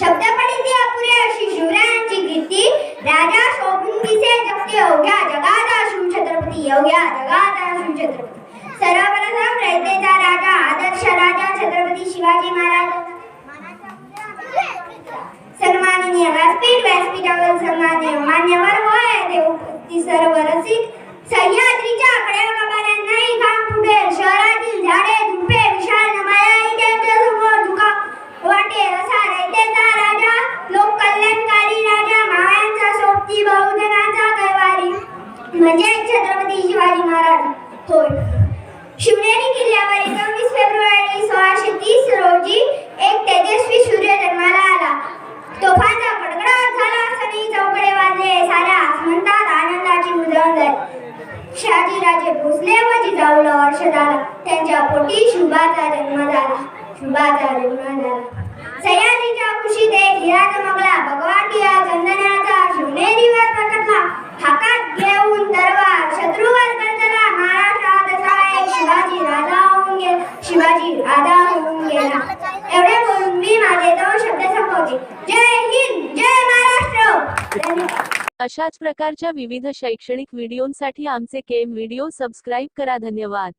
शब्दपणीती अपुरे अशी शिवरायांची कीर्ती। राजा शोभून दिसे जगते अवघ्या जगाचा शिवछत्रपती अवघ्या जगाचा शिवछत्रपती सर्वप्रथम रयतेचा राजा आदर्श राजा छत्रपती शिवाजी महाराज। सन्माननीय व्यासपीठ व्यासपीठावर सन्माननीय मान्यवर होय देव सर्व रसिक सह्याद्रीच्या बहुजनाचा कैवारी म्हणजे छत्रपती शिवाजी महाराज. होय. शिवनेरी किल्ल्यावर एकोणवीस फेब्रुवारी सोळाशे तीस रोजी एक तेजस्वी सूर्य जन्माला आला. तोफांचा कडकडाट झाला सनी चौकडे वाजले साऱ्या आसमंतात आनंदाची उजळण झाली. शहाजीराजे भोसले व जिजाऊला वर्ष झाला. त्यांच्या पोटी शुभाचा जन्म झाला. शुभाचा जन्म झाला. सयाजीच्या कुशीत एक हिरा चमकला भगवाटी शिवाजी राजा होऊन गेला. एवढे बोलून मी माझे दोन शब्द संपवते. जय हिंद जय महाराष्ट्र. अशाच प्रकारच्या विविध शैक्षणिक व्हिडिओंसाठी आमचे केम व्हिडिओ सबस्क्राईब करा. धन्यवाद.